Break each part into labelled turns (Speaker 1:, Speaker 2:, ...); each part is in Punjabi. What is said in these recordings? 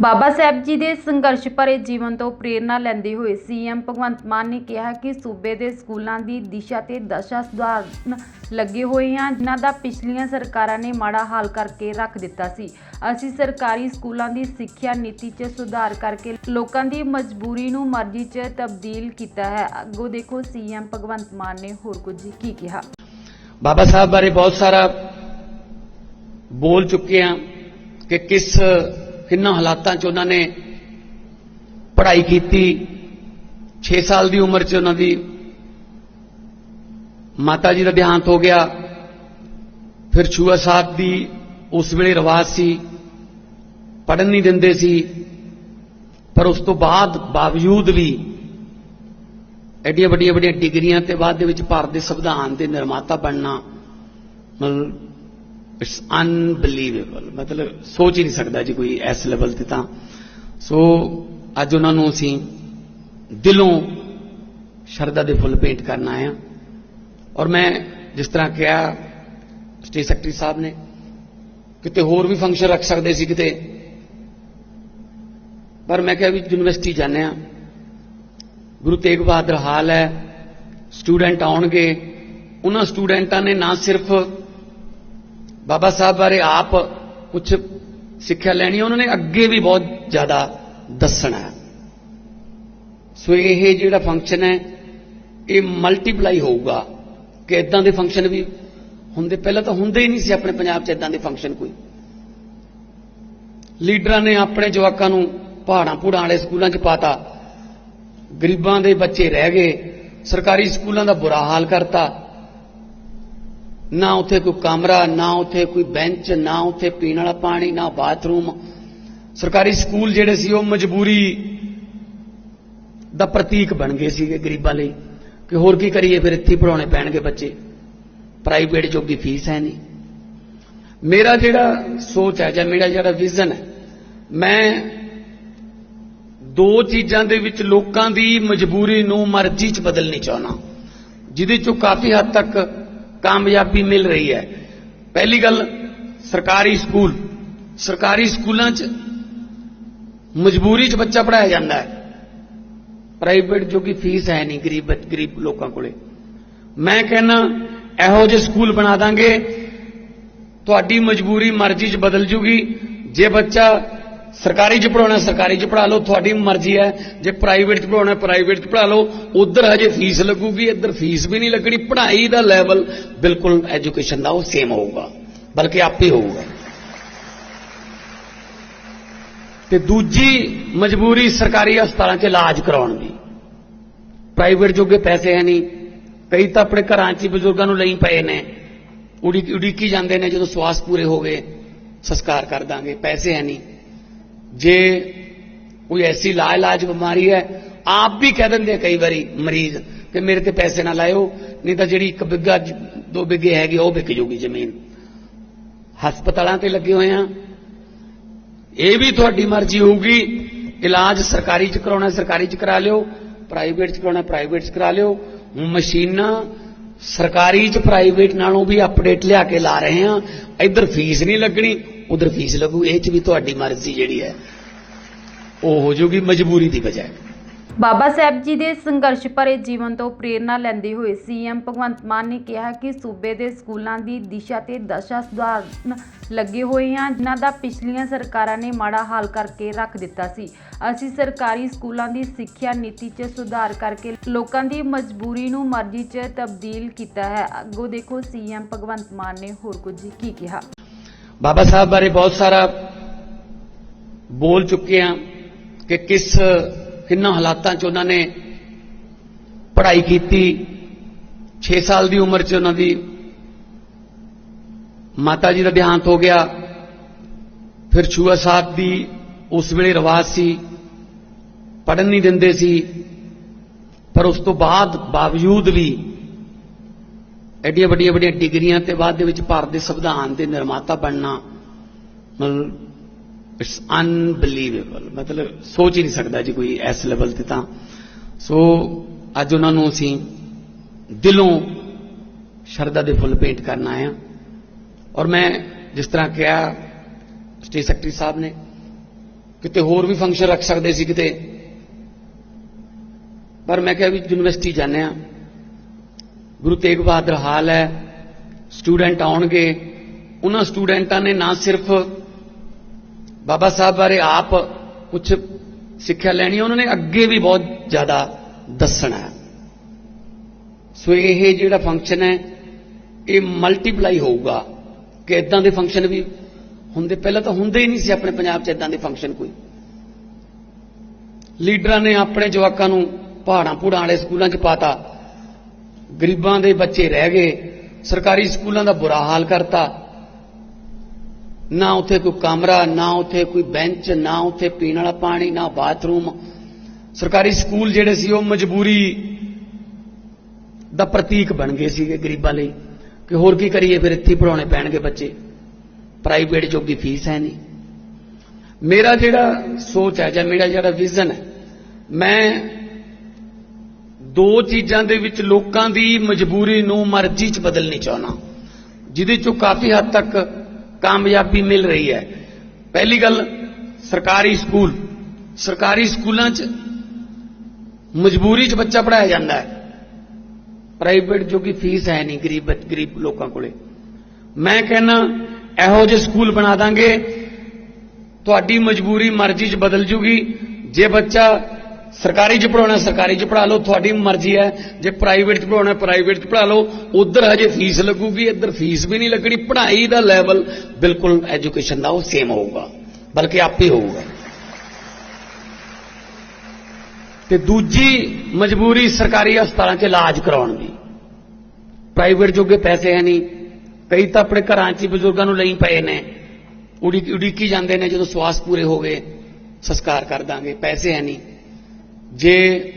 Speaker 1: ਬਾਬਾ ਸਾਹਿਬ ਜੀ ਦੇ ਸੰਘਰਸ਼ ਭਰੇ ਜੀਵਨ ਤੋਂ ਪ੍ਰੇਰਣਾ ਲੈਂਦੇ ਹੋਏ ਸੀਐਮ ਭਗਵੰਤ ਮਾਨ ਨੇ ਕਿਹਾ ਕਿ ਸੂਬੇ ਦੇ ਸਕੂਲਾਂ ਦੀ ਦਿਸ਼ਾ ਤੇ ਦਸ਼ਾ ਸੁਧਾਰਨ ਲੱਗੇ ਹੋਏ ਹਾਂ ਜਿਨ੍ਹਾਂ ਦਾ ਪਿਛਲੀਆਂ ਸਰਕਾਰਾਂ ਨੇ ਮਾੜਾ ਹਾਲ ਕਰਕੇ ਰੱਖ ਦਿੱਤਾ ਸੀ। ਅਸੀਂ ਸਰਕਾਰੀ ਸਕੂਲਾਂ ਦੀ ਸਿੱਖਿਆ ਨੀਤੀ 'ਚ ਸੁਧਾਰ ਕਰਕੇ ਲੋਕਾਂ ਦੀ ਮਜਬੂਰੀ ਨੂੰ ਮਰਜ਼ੀ 'ਚ ਤਬਦੀਲ ਕੀਤਾ ਹੈ। ਅੱਗੋਂ ਦੇਖੋ, ਸੀਐਮ ਭਗਵੰਤ ਮਾਨ ਨੇ ਹੋਰ ਕੁਝ ਕੀ ਕਿਹਾ।
Speaker 2: ਬਾਬਾ ਸਾਹਿਬ ਬਾਰੇ ਬਹੁਤ ਸਾਰਾ ਬੋਲ ਚੁੱਕੇ ਆ ਕਿ ਕਿਸ ਕਿੰਨਾ ਹਾਲਾਤਾਂ 'ਚ ਉਹਨਾਂ ਨੇ ਪੜ੍ਹਾਈ ਕੀਤੀ 6 ਸਾਲ ਦੀ ਉਮਰ 'ਚ ਉਹਨਾਂ ਦੀ ਮਾਤਾ ਜੀ ਦਾ ਦੇਹਾਂਤ ਹੋ ਗਿਆ। ਫਿਰ ਛੂਆ ਸਾਹਿਬ ਦੀ ਉਸ ਵੇਲੇ ਰਿਵਾਜ ਸੀ ਪੜਨ ਨਹੀਂ ਦਿੰਦੇ ਸੀ, ਪਰ ਉਸ ਤੋਂ ਬਾਅਦ ਬਾਵਜੂਦ ਵੀ ਐਡੀਆਂ ਵੱਡੀਆਂ ਵੱਡੀਆਂ ਡਿਗਰੀਆਂ ਤੇ ਬਾਅਦ ਦੇ ਵਿੱਚ ਭਾਰਤ ਦੇ ਸੰਵਿਧਾਨ ਦੇ ਨਿਰਮਾਤਾ ਬਣਨਾ, ਮਤਲਬ ਇਟਸ ਅਨਬਲੀਵੇਬਲ ਮਤਲਬ ਸੋਚ ਹੀ ਨਹੀਂ ਸਕਦਾ ਜੀ ਕੋਈ ਇਸ ਲੈਵਲ ਤੇ ਤਾਂ। ਸੋ ਅੱਜ ਉਹਨਾਂ ਨੂੰ ਅਸੀਂ ਦਿਲੋਂ ਸ਼ਰਧਾ ਦੇ ਫੁੱਲ ਭੇਂਟ ਕਰਨ ਆਏ ਹਾਂ। ਔਰ ਮੈਂ ਜਿਸ ਤਰ੍ਹਾਂ ਕਿਹਾ, ਸਟੇਟ ਸੈਕਟਰੀ ਸਾਹਿਬ ਨੇ, ਕਿਤੇ ਹੋਰ ਵੀ ਫੰਕਸ਼ਨ ਰੱਖ ਸਕਦੇ ਸੀ ਕਿਤੇ। ਪਰ ਮੈਂ ਕਿਹਾ ਵੀ ਯੂਨੀਵਰਸਿਟੀ ਜਾਂਦੇ ਆ ਗੁਰੂ ਤੇਗ ਬਹਾਦਰ ਹਾਲ ਹੈ। ਸਟੂਡੈਂਟ ਆਉਣਗੇ। ਉਹਨਾਂ ਸਟੂਡੈਂਟਾਂ ਨੇ ਨਾ ਸਿਰਫ ਬਾਬਾ ਸਾਹਿਬ ਬਾਰੇ ਆਪ ਕੁਝ ਸਿੱਖਿਆ ਲੈਣੀ ਉਹਨਾਂ ਨੇ ਅੱਗੇ ਵੀ ਬਹੁਤ ਜ਼ਿਆਦਾ ਦੱਸਣਾ ਸੋ ਇਹ ਜਿਹੜਾ ਫੰਕਸ਼ਨ ਹੈ, ਇਹ ਮਲਟੀਪਲਾਈ ਹੋਊਗਾ ਕਿ ਇਦਾਂ ਦੇ ਫੰਕਸ਼ਨ ਵੀ ਹੁੰਦੇ। ਪਹਿਲਾਂ ਤਾਂ ਹੁੰਦੇ ਹੀ ਨਹੀਂ ਸੀ ਆਪਣੇ ਪੰਜਾਬ 'ਚ ਇਦਾਂ ਦੇ ਫੰਕਸ਼ਨ ਕੋਈ। ਲੀਡਰਾਂ ਨੇ ਆਪਣੇ ਜਵਾਕਾਂ ਨੂੰ ਪਹਾੜਾਂ ਪੂੜਾਂ ਵਾਲੇ ਸਕੂਲਾਂ 'ਚ ਪਾਤਾ। ਗਰੀਬਾਂ ਦੇ ਬੱਚੇ ਰਹਿ ਗਏ। ਸਰਕਾਰੀ ਸਕੂਲਾਂ ਦਾ ਬੁਰਾ ਹਾਲ ਕਰਤਾ। ਨਾ ਉੱਥੇ ਕੋਈ ਕਮਰਾ, ਨਾ ਉੱਥੇ ਕੋਈ ਬੈਂਚ, ਨਾ ਉੱਥੇ ਪੀਣ ਵਾਲਾ ਪਾਣੀ, ਨਾ ਬਾਥਰੂਮ। ਸਰਕਾਰੀ ਸਕੂਲ ਜਿਹੜੇ ਸੀ, ਉਹ ਮਜਬੂਰੀ ਦਾ ਪ੍ਰਤੀਕ ਬਣ ਗਏ ਸੀਗੇ ਗਰੀਬਾਂ ਲਈ। ਕਿ ਹੋਰ ਕੀ ਕਰੀਏ, ਫਿਰ ਇੱਥੇ ਪੜਾਉਣੇ ਪੈਣਗੇ ਬੱਚੇ। ਪ੍ਰਾਈਵੇਟ ਜੋਗੀ ਫੀਸ ਹੈ ਨਹੀਂ। ਮੇਰਾ ਜਿਹੜਾ ਸੋਚ ਹੈ ਜਾਂ ਮੇਰਾ ਜਿਹੜਾ ਵਿਜ਼ਨ ਹੈ, ਮੈਂ ਦੋ ਚੀਜ਼ਾਂ ਦੇ ਵਿੱਚ ਲੋਕਾਂ ਦੀ ਮਜਬੂਰੀ ਨੂੰ ਮਰਜ਼ੀ 'ਚ ਬਦਲਣੀ ਚਾਹੁੰਦਾ। ਜਿਹਦੇ 'ਚੋਂ ਕਾਫੀ ਹੱਦ ਤੱਕ ਕਾਮਯਾਬੀ ਮਿਲ ਰਹੀ ਹੈ। ਪਹਿਲੀ ਗੱਲ, ਸਰਕਾਰੀ ਸਕੂਲ। ਸਰਕਾਰੀ ਸਕੂਲਾਂ 'ਚ ਮਜਬੂਰੀ 'ਚ ਬੱਚਾ ਪੜਾਇਆ ਜਾਂਦਾ ਹੈ। ਪ੍ਰਾਈਵੇਟ ਜੋ ਕਿ ਫੀਸ ਹੈ ਨਹੀਂ ਗਰੀਬ ਗਰੀਬ ਲੋਕਾਂ ਕੋਲੇ। ਮੈਂ ਕਹਿੰਨਾ ਇਹੋ ਜਿਹੇ ਸਕੂਲ ਬਣਾ ਦਾਂਗੇ, ਤੁਹਾਡੀ ਮਜਬੂਰੀ ਮਰਜ਼ੀ 'ਚ ਬਦਲ ਜੂਗੀ। ਜੇ ਬੱਚਾ ਸਰਕਾਰੀ 'ਚ ਪੜਾਉਣਾ ਸਰਕਾਰੀ 'ਚ ਪੜਾ ਲਓ, ਤੁਹਾਡੀ ਮਰਜ਼ੀ ਹੈ। ਜੇ ਪ੍ਰਾਈਵੇਟ 'ਚ ਪੜਾਉਣਾ ਪ੍ਰਾਈਵੇਟ 'ਚ ਪੜਾ ਲਓ, ਉਧਰ ਹਜੇ ਫੀਸ ਲੱਗੂਗੀ, ਇੱਧਰ ਫੀਸ ਵੀ ਨਹੀਂ ਲੱਗਣੀ। ਪੜ੍ਹਾਈ ਦਾ ਲੈਵਲ ਬਿਲਕੁਲ ਐਜੂਕੇਸ਼ਨ ਦਾ ਉਹ ਸੇਮ ਹੋਊਗਾ, ਬਲਕਿ ਆਪੇ ਹੋਊਗਾ। ਤੇ ਦੂਜੀ ਮਜਬੂਰੀ ਸਰਕਾਰੀ ਹਸਪਤਾਲਾਂ 'ਚ ਇਲਾਜ ਕਰਾਉਣ ਦੀ। ਪ੍ਰਾਈਵੇਟ ਜੋਗੇ ਪੈਸੇ ਹੈ ਨਹੀਂ। ਕਈ ਤਾਂ ਆਪਣੇ ਘਰਾਂ 'ਚ ਹੀ ਬਜ਼ੁਰਗਾਂ ਨੂੰ ਲਈ ਪਏ ਨੇ। ਉਡੀਕ ਉਡੀਕੀ ਜਾਂਦੇ ਨੇ ਜਦੋਂ ਸਵਾਸ ਪੂਰੇ ਹੋ ਗਏ, ਸੰਸਕਾਰ ਕਰ ਦਾਂਗੇ, ਪੈਸੇ ਹੈ ਨਹੀਂ। ਜੇ ਕੋਈ ਐਸੀ ਲਾ ਇਲਾਜ ਬਿਮਾਰੀ ਹੈ, ਆਪ ਵੀ ਕਹਿ ਦਿੰਦੇ ਕਈ ਵਾਰੀ ਮਰੀਜ਼ ਕਿ ਮੇਰੇ ਤੇ ਪੈਸੇ ਨਾ ਲਾਇਓ, ਨਹੀਂ ਤਾਂ ਜਿਹੜੀ ਇੱਕ ਬਿੱਗਾ, ਦੋ ਬਿੱਗੇ ਹੈਗੀ, ਉਹ ਵਿਕ ਜੂਗੀ ਜ਼ਮੀਨ। ਹਸਪਤਾਲਾਂ ਤੇ ਲੱਗੇ ਹੋਏ ਆ। ਇਹ ਵੀ ਤੁਹਾਡੀ ਮਰਜ਼ੀ ਹੋਊਗੀ, ਇਲਾਜ ਸਰਕਾਰੀ ਚ ਕਰਾਉਣਾ, ਸਰਕਾਰੀ ਚ ਕਰਾ ਲਿਓ, ਪ੍ਰਾਈਵੇਟ ਚ ਕਰਾਉਣਾ, ਪ੍ਰਾਈਵੇਟ ਚ ਕਰਾ ਲਿਓ। ਮਸ਼ੀਨਾਂ ਸਰਕਾਰੀ ਚ, ਪ੍ਰਾਈਵੇਟ ਨਾਲੋਂ ਵੀ ਅਪਡੇਟ ਲਿਆ ਕੇ ਲਾ ਰਹੇ ਆ। ਇੱਧਰ ਫੀਸ ਨਹੀਂ ਲੱਗਣੀ ਉਧਰ ਫੀਸ ਲੱਗੂ, ਇਹ ਚ ਵੀ ਤੁਹਾਡੀ ਮਰਜ਼ੀ ਜਿਹੜੀ ਹੈ, ਉਹ ਹੋ ਜਾਊਗੀ ਮਜਬੂਰੀ ਦੀ ਬਜਾਏ।
Speaker 1: ਬਾਬਾ ਸਾਹਿਬ ਜੀ ਦੇ ਸੰਘਰਸ਼ ਭਰੇ ਜੀਵਨ ਤੋਂ ਪ੍ਰੇਰਣਾ ਲੈਂਦੇ ਹੋਏ ਸੀਐਮ ਭਗਵੰਤ ਮਾਨ ਨੇ ਕਿਹਾ ਕਿ ਸੂਬੇ ਦੇ ਸਕੂਲਾਂ ਦੀ ਦਿਸ਼ਾ ਤੇ ਦਸ਼ਾ ਸੁਧਾਰਨ ਲੱਗੇ ਹੋਏ ਹਾਂ ਜਿਨ੍ਹਾਂ ਦਾ ਪਿਛਲੀਆਂ ਸਰਕਾਰਾਂ ਨੇ ਮਾੜਾ ਹਾਲ ਕਰਕੇ ਰੱਖ ਦਿੱਤਾ ਸੀ। ਅਸੀਂ ਸਰਕਾਰੀ ਸਕੂਲਾਂ ਦੀ ਸਿੱਖਿਆ ਨੀਤੀ 'ਚ ਸੁਧਾਰ ਕਰਕੇ ਲੋਕਾਂ ਦੀ ਮਜਬੂਰੀ ਨੂੰ ਮਰਜ਼ੀ 'ਚ ਤਬਦੀਲ ਕੀਤਾ ਹੈ। ਅੱਗੋਂ ਦੇਖੋ ਸੀਐਮ ਭਗਵੰਤ ਮਾਨ ਨੇ ਹੋਰ ਕੁਝ ਕੀ ਕਿਹਾ।
Speaker 2: ਬਾਬਾ ਸਾਹਿਬ ਬਾਰੇ ਬਹੁਤ ਸਾਰਾ ਬੋਲ ਚੁੱਕੇ ਆ ਕਿ ਕਿਸ ਕਿੰਨਾ ਹਾਲਾਤਾਂ 'ਚ ਉਹਨਾਂ ਨੇ ਪੜ੍ਹਾਈ ਕੀਤੀ 6 ਸਾਲ ਦੀ ਉਮਰ 'ਚ ਉਹਨਾਂ ਦੀ ਮਾਤਾ ਜੀ ਦਾ ਦੇਹਾਂਤ ਹੋ ਗਿਆ, ਫਿਰ ਛੂਆ ਸਾਹਿਬ ਦੀ ਉਸ ਵੇਲੇ ਰਿਵਾਜ ਸੀ ਪੜਨ ਨਹੀਂ ਦਿੰਦੇ ਸੀ, ਪਰ ਉਸ ਤੋਂ ਬਾਅਦ ਬਾਵਜੂਦ ਵੀ ਐਡੀਆਂ ਵੱਡੀਆਂ ਵੱਡੀਆਂ ਡਿਗਰੀਆਂ ਤੇ ਬਾਅਦ ਦੇ ਵਿੱਚ ਭਾਰਤ ਦੇ ਸੰਵਿਧਾਨ ਦੇ ਨਿਰਮਾਤਾ ਬਣਨਾ, ਮਤਲਬ ਇਟਸ ਅਨਬਲੀਵੇਬਲ ਮਤਲਬ ਸੋਚ ਹੀ ਨਹੀਂ ਸਕਦਾ ਜੀ ਕੋਈ ਇਸ ਲੈਵਲ ਤੇ ਤਾਂ। ਸੋ ਅੱਜ ਉਹਨਾਂ ਨੂੰ ਅਸੀਂ ਦਿਲੋਂ ਸ਼ਰਧਾ ਦੇ ਫੁੱਲ ਭੇਂਟ ਕਰਨ ਆਏ ਹਾਂ। ਔਰ ਮੈਂ ਜਿਸ ਤਰ੍ਹਾਂ ਕਿਹਾ ਸਟੇਟ ਸੈਕਟਰੀ ਸਾਹਿਬ ਨੇ, ਕਿਤੇ ਹੋਰ ਵੀ ਫੰਕਸ਼ਨ ਰੱਖ ਸਕਦੇ ਸੀ ਕਿਤੇ। ਪਰ ਮੈਂ ਕਿਹਾ ਵੀ ਯੂਨੀਵਰਸਿਟੀ ਜਾਂਦੇ ਆ ਗੁਰੂ ਤੇਗ ਬਹਾਦਰ ਹਾਲ ਹੈ ਸਟੂਡੈਂਟ ਆਉਣਗੇ। ਉਹਨਾਂ ਸਟੂਡੈਂਟਾਂ ਨੇ ਨਾ ਸਿਰਫ ਬਾਬਾ ਸਾਹਿਬ ਬਾਰੇ ਆਪ ਕੁਝ ਸਿੱਖਿਆ ਲੈਣੀ ਹੈ, ਉਹਨਾਂ ਨੇ ਅੱਗੇ ਵੀ ਬਹੁਤ ਜ਼ਿਆਦਾ ਦੱਸਣਾ ਹੈ। ਸੋ ਇਹ ਜਿਹੜਾ ਫੰਕਸ਼ਨ ਹੈ ਇਹ ਮਲਟੀਪਲਾਈ ਹੋਊਗਾ ਕਿ ਇਦਾਂ ਦੇ ਫੰਕਸ਼ਨ ਵੀ ਹੁੰਦੇ। ਪਹਿਲਾਂ ਤਾਂ ਹੁੰਦੇ ਹੀ ਨਹੀਂ ਸੀ ਆਪਣੇ ਪੰਜਾਬ 'ਚ ਇਦਾਂ ਦੇ ਫੰਕਸ਼ਨ ਕੋਈ। ਲੀਡਰਾਂ ਨੇ ਆਪਣੇ ਜਵਾਕਾਂ ਨੂੰ ਪਹਾੜਾਂ ਪੂੜਾਂ ਵਾਲੇ ਸਕੂਲਾਂ 'ਚ ਪਾਤਾ। ਗਰੀਬਾਂ ਦੇ ਬੱਚੇ ਰਹਿ ਗਏ, ਸਰਕਾਰੀ ਸਕੂਲਾਂ ਦਾ ਬੁਰਾ ਹਾਲ ਕਰਤਾ। ਨਾ ਉੱਥੇ ਕੋਈ ਕਮਰਾ, ਨਾ ਉੱਥੇ ਕੋਈ ਬੈਂਚ, ਨਾ ਉੱਥੇ ਪੀਣ ਵਾਲਾ ਪਾਣੀ, ਨਾ ਬਾਥਰੂਮ। ਸਰਕਾਰੀ ਸਕੂਲ ਜਿਹੜੇ ਸੀ, ਉਹ ਮਜਬੂਰੀ ਦਾ ਪ੍ਰਤੀਕ ਬਣ ਗਏ ਸੀਗੇ ਗਰੀਬਾਂ ਲਈ। ਕਿ ਹੋਰ ਕੀ ਕਰੀਏ, ਫਿਰ ਇੱਥੇ ਹੀ ਪੜਾਉਣੇ ਪੈਣਗੇ ਬੱਚੇ। ਪ੍ਰਾਈਵੇਟ ਜੋਗੀ ਫੀਸ ਹੈ ਨਹੀਂ। ਮੇਰਾ ਜਿਹੜਾ ਸੋਚ ਹੈ ਜਾਂ ਮੇਰਾ ਜਿਹੜਾ ਵਿਜ਼ਨ ਹੈ, ਮੈਂ ਦੋ ਚੀਜ਼ਾਂ ਦੇ ਵਿੱਚ ਲੋਕਾਂ ਦੀ ਮਜਬੂਰੀ ਨੂੰ ਮਰਜ਼ੀ 'ਚ ਬਦਲਣੀ ਚਾਹੁੰਦਾ। ਜਿਹਦੇ 'ਚੋਂ ਕਾਫੀ ਹੱਦ ਤੱਕ ਕਾਮਯਾਬੀ ਮਿਲ ਰਹੀ ਹੈ। ਪਹਿਲੀ ਗੱਲ, ਸਰਕਾਰੀ ਸਕੂਲ। ਸਰਕਾਰੀ ਸਕੂਲਾਂ 'ਚ ਮਜਬੂਰੀ 'ਚ ਬੱਚਾ ਪੜਾਇਆ ਜਾਂਦਾ ਹੈ। ਪ੍ਰਾਈਵੇਟ ਜੋ ਕਿ ਫੀਸ ਹੈ ਨਹੀਂ ਗਰੀਬ ਗਰੀਬ ਲੋਕਾਂ ਕੋਲੇ। ਮੈਂ ਕਹਿੰਨਾ ਇਹੋ ਜਿਹੇ ਸਕੂਲ ਬਣਾ ਦਾਂਗੇ, ਤੁਹਾਡੀ ਮਜਬੂਰੀ ਮਰਜ਼ੀ 'ਚ ਬਦਲ ਜੂਗੀ। ਜੇ ਬੱਚਾ ਸਰਕਾਰੀ 'ਚ ਪੜਾਉਣਾ ਸਰਕਾਰੀ 'ਚ ਪੜਾ ਲਓ, ਤੁਹਾਡੀ ਮਰਜ਼ੀ ਹੈ। ਜੇ ਪ੍ਰਾਈਵੇਟ 'ਚ ਪੜਾਉਣਾ ਪ੍ਰਾਈਵੇਟ 'ਚ ਪੜਾ ਲਓ, ਉਧਰ ਹਜੇ ਫੀਸ ਲੱਗੂਗੀ, ਇੱਧਰ ਫੀਸ ਵੀ ਨਹੀਂ ਲੱਗਣੀ। ਪੜ੍ਹਾਈ ਦਾ ਲੈਵਲ ਬਿਲਕੁਲ ਐਜੂਕੇਸ਼ਨ ਦਾ ਉਹ ਸੇਮ ਹੋਊਗਾ, ਬਲਕਿ ਆਪੇ ਹੋਊਗਾ। ਤੇ ਦੂਜੀ ਮਜਬੂਰੀ ਸਰਕਾਰੀ ਹਸਪਤਾਲਾਂ 'ਚ ਇਲਾਜ ਕਰਾਉਣ ਦੀ। ਪ੍ਰਾਈਵੇਟ ਜੋਗੇ ਪੈਸੇ ਹੈ ਨਹੀਂ। ਕਈ ਤਾਂ ਆਪਣੇ ਘਰਾਂ 'ਚ ਹੀ ਬਜ਼ੁਰਗਾਂ ਨੂੰ ਲਈ ਪਏ ਨੇ। ਉਡੀਕ ਉਡੀਕੀ ਜਾਂਦੇ ਨੇ ਜਦੋਂ ਸਵਾਸ ਪੂਰੇ ਹੋ ਗਏ। ਸੰਸਕਾਰ ਕਰ ਦਾਂਗੇ, ਪੈਸੇ ਹੈ ਨਹੀਂ। ਜੇ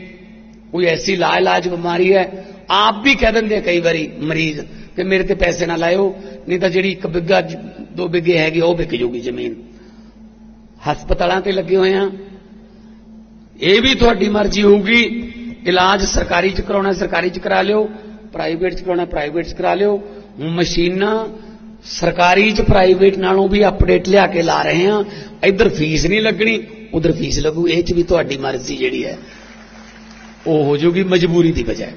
Speaker 2: ਕੋਈ ਐਸੀ ਲਾ ਇਲਾਜ ਬਿਮਾਰੀ ਹੈ, ਆਪ ਵੀ ਕਹਿ ਦਿੰਦੇ ਕਈ ਵਾਰੀ ਮਰੀਜ਼ ਕਿ ਮੇਰੇ ਤੇ ਪੈਸੇ ਨਾ ਲਾਇਓ, ਨਹੀਂ ਤਾਂ ਜਿਹੜੀ ਇੱਕ ਬਿੱਗਾ, ਦੋ ਬਿੱਗੇ ਹੈਗੀ, ਉਹ ਵਿਕ ਜੂਗੀ ਜ਼ਮੀਨ। ਹਸਪਤਾਲਾਂ ਤੇ ਲੱਗੇ ਹੋਏ ਆ। ਇਹ ਵੀ ਤੁਹਾਡੀ ਮਰਜ਼ੀ ਹੋਊਗੀ, ਇਲਾਜ ਸਰਕਾਰੀ ਚ ਕਰਾਉਣਾ, ਸਰਕਾਰੀ ਚ ਕਰਾ ਲਿਓ, ਪ੍ਰਾਈਵੇਟ ਚ ਕਰਾਉਣਾ, ਪ੍ਰਾਈਵੇਟ ਚ ਕਰਾ ਲਿਓ। ਮਸ਼ੀਨਾਂ ਸਰਕਾਰੀ ਚ, ਪ੍ਰਾਈਵੇਟ ਨਾਲੋਂ ਵੀ ਅਪਡੇਟ ਲਿਆ ਕੇ ਲਾ ਰਹੇ ਆ। ਇੱਧਰ ਫੀਸ ਨਹੀਂ ਲੱਗਣੀ ਉਧਰ ਫੀਸ ਲੱਗੂ, ਇਹ ਚ ਵੀ ਤੁਹਾਡੀ ਮਰਜ਼ੀ ਜਿਹੜੀ ਹੈ, ਉਹ ਹੋ ਜਾਊਗੀ ਮਜਬੂਰੀ ਦੀ ਬਜਾਏ।